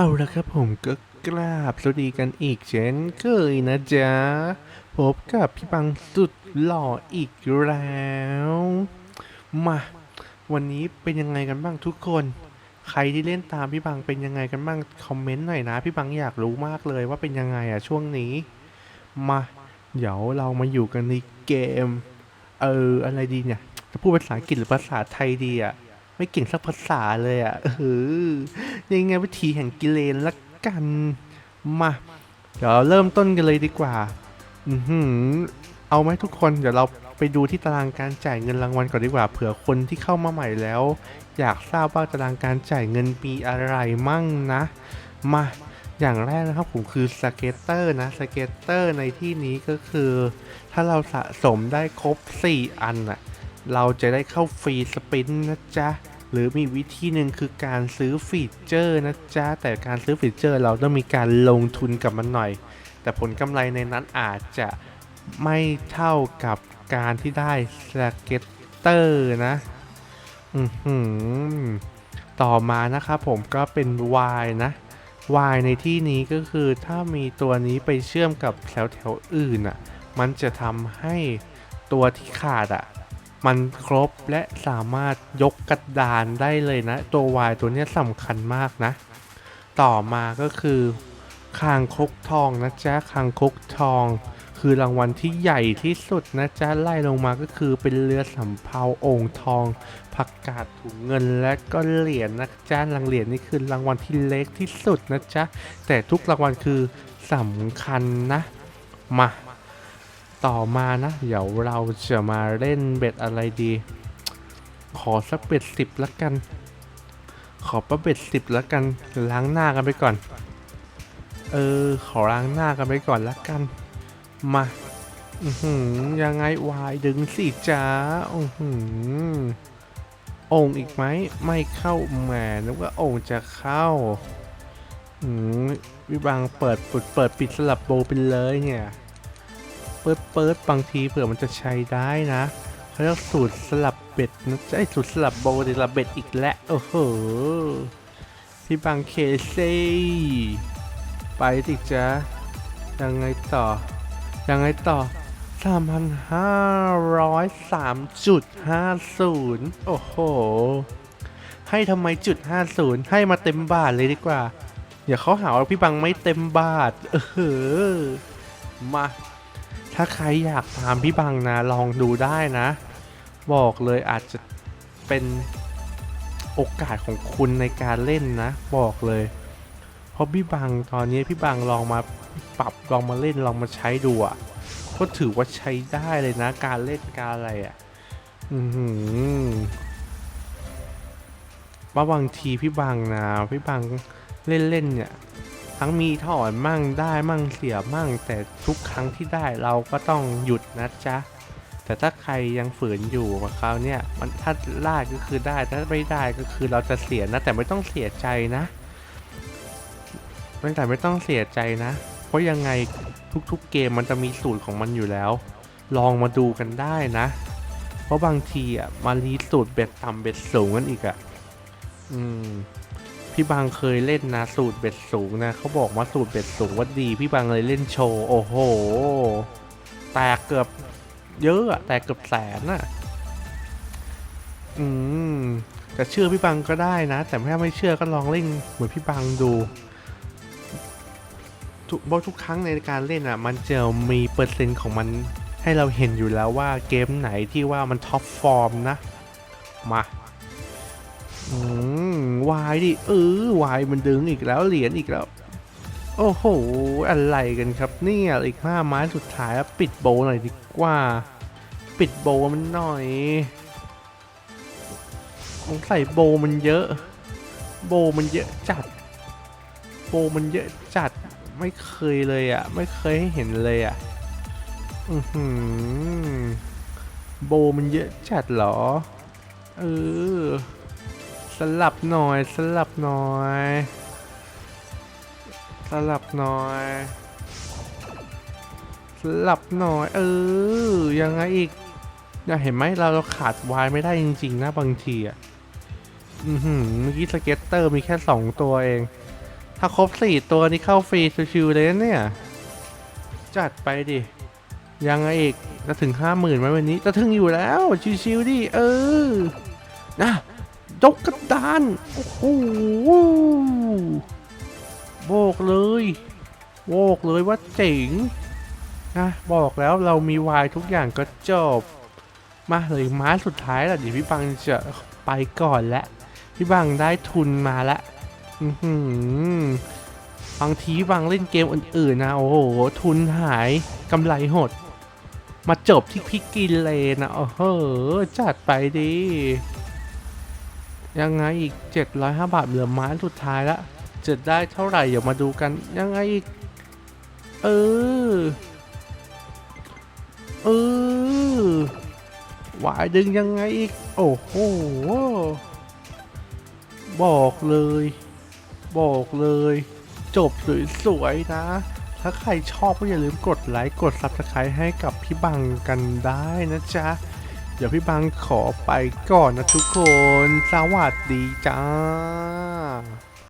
เอาละครับผมก็กราบสวัสดีกันอีกเช่นเคยนะจ๊ะ พบกับพี่ปังสุดหล่ออีกแล้ว มา วันนี้เป็นยังไงกันบ้างทุกคน ใครที่เล่นตามพี่บังเป็นยังไงกันบ้างคอมเมนต์หน่อยนะ พี่บังอยากรู้มากเลยว่าเป็นยังไงอะช่วงนี้ มา เดี๋ยวเรามาอยู่กันในเกม เอออะไรดีเนี่ย จะพูดภาษาอังกฤษหรือภาษาไทยดีอะ ไม่เก่งสักภาษาเลยอะเออยังไงวิธีแห่งกิเลนละกันมาเดี๋ยวเราเริ่มต้นกันเลยดีกว่าอือหือเอาไหมทุกคนเดี๋ยวเราไปดูที่ตารางการจ่ายเงินรางวัลก่อนดีกว่าเผื่อคนที่เข้ามาใหม่แล้ว อยากทราบว่าตารางการจ่ายเงินมีอะไรมั่งนะ มาอย่างแรกนะครับผมคือสเก็ตเตอร์นะสเก็ตเตอร์ในที่นี้ก็คือ ถ้าเราสะสมได้ครบ 4 อันน่ะเราจะได้เข้าฟรีสปินนะจ๊ะ หรือมีวิธีหนึ่งคือการซื้อฟีเจอร์นะจ๊ะ แต่การซื้อฟีเจอร์เราต้องมีการลงทุนกับมันหน่อย แต่ผลกำไรในนั้นอาจจะไม่เท่ากับการที่ได้สเก็ตเตอร์นะ อือหือต่อมานะครับผมก็เป็น Y นะ Y ในที่นี้ก็คือถ้ามีตัวนี้ไปเชื่อมกับแถวแถวอื่นอะ มันจะทำให้ตัวที่ขาดอะ มันครบและสามารถยกกระดานได้เลยนะ ตัว Y ตัวนี้สำคัญมากนะ ต่อมาก็คือคางคกทองนะจ๊ะคางคกทอง คือรางวัลที่ใหญ่ที่สุดนะจ๊ะไล่ลงมาก็คือเป็นเรือสำเภาองค์ทองผักกาดถุงเงินและก็เหรียญนะจ๊ะรางเหรียญนี่คือรางวัลที่เล็กที่สุดนะจ๊ะแต่ทุกรางวัลคือสำคัญนะมา ต่อมานะ เดี๋ยวเราจะมาเล่นเบ็ดอะไรดี ขอสักเบ็ดสิบละกัน ขอประเบ็ดสิบละกัน ล้างหน้ากันไปก่อน เออ ขอล้างหน้ากันไปก่อนละกัน มาอืยังไงวายดึงสิจ้าอือหือองอีกไหมไม่เข้าแหมนึกว่าโองค์จะเข้าอืมวิบังเปิดปิดเปิดปิดสลับโบว์ไปเลยเนี่ย ปิดเปิดบางทีเผื่อมันจะใช้ได้นะเขาเรียกสูตรสลับเบ็ดนะจ๊ะไอ้สูตรสลับโบสลับเบ็ดอีกแล้วโอ้โหพี่บังเคซี่ไปติจ้ะยังไงต่อ ยังไงต่อ3,503.50โอ้โห ให้ทำไมจุด50ให้มาเต็มบาทเลยดีกว่า อย่าเขาหาว่าพี่บังไม่เต็มบาท เออ มา ถ้าใครอยากตามพี่บังนะ ลองดูได้นะ บอกเลยอาจจะเป็นโอกาสของคุณในการเล่นนะ บอกเลย เพราะพี่บังตอนนี้พี่บังลองมาปรับลองมาเล่นลองมาใช้ดูอะก็ถือว่าใช้ได้เลยนะ การเล่นการอะไรอะ่ะ อือหือว่าบางทีพี่บังนะพี่บังเล่นเล่นๆเนี่ย ทั้งมีถอนมั่งได้มั่งเสียมั่ง แต่ทุกครั้งที่ได้เราก็ต้องหยุดนะจ๊ะ แต่ถ้าใครยังฝืนอยู่กับเขาเนี่ยมันถ้าได้ก็คือได้ถ้าไม่ได้ก็คือเราจะเสียนะแต่ไม่ต้องเสียใจนะแต่ไม่ต้องเสียใจนะ เพราะยังไงทุกๆเกมมันจะมีสูตรของมันอยู่แล้ว ลองมาดูกันได้นะ เพราะบางทีอะมารีสูตรเบ็ดต่ำเบ็ดสูงกันอีกอะ อืม พี่บางเคยเล่นนะสูตรเบ็ดสูงนะเขาบอกว่าสูตรเบ็ดสูงว่าดีพี่บางเลยเล่นโชว์โอ้โหแตกเกือบเยอะอะแตกเกือบแสนน่ะอืมแต่เชื่อพี่บังก็ได้นะ แต่ถ้าไม่เชื่อก็ลองเล่นเหมือนพี่บังดูทุกบอกทุกครั้งในการเล่นอะ มันจะมีเปอร์เซ็นต์ของมันให้เราเห็นอยู่แล้วว่าเกมไหนที่ว่ามันท็อปฟอร์มนะ มา อืม วายดิ เออวายมันดึงอีกแล้วเหรียญอีกแล้ว โอ้โห อะไรกันครับเนี่ยอีกห้าไม้สุดท้ายแล้วปิดโบหน่อยดีกว่า ปิดโบมันหน่อยสงสัยโบมันเยอะ โบมันเยอะจัด โบมันเยอะจัดไม่เคยเลยอะ ไม่เคยให้เห็นเลยอะอือหือโบมันเยอะจัดเหรอ เออ สลับหน่อย สลับหน่อย สลับหน่อย สลับหน่อย เออ ยังไงอีกอยากเห็นไหมเราเราขาดวายไม่ได้จริงๆนะบางทีอะอือหือเมื่อกี้สเก็ตเตอร์มีแค่สองตัวเอง ถ้าครบสี่ตัวนี้เข้าฟรีชิวๆเลยนะเนี่ย จัดไปดิ ยังไงอีกจะถึงห้าหมื่นไหมวันนี้จะถึงอยู่แล้ว ชิวๆดิ เออ นะ ยกกระดาน โอ้โหโบกเลยโบกเลยว่าเจ๋งนะบอกแล้วเรามีวายทุกอย่างก็จบ มาเลยม้าสุดท้ายแล้วเดี๋ยวพี่บังจะไปก่อนแล้วพี่บังได้ทุนมาละบางทีพี่บังเล่นเกมอื่นๆนะโอ้โหทุนหายกำไรหด มาจบที่พิกกินเลยนะโอ้โหจัดไปดิ ยังไงอีก 705 บาทเหลือม้สุดท้ายละจะได้เท่าไหร่เดี๋ยวมาดูกันยังไงอีก เออ เออหวายดึงยังไงอีก โอ้โห บอกเลย บอกเลย จบสวยๆนะ ถ้าใครชอบก็อย่าลืมกดไลค์ กด Subscribe ให้กับพี่บังกันได้นะจ๊ะ เดี๋ยวพี่บังขอไปก่อนนะทุกคน สวัสดีจ้า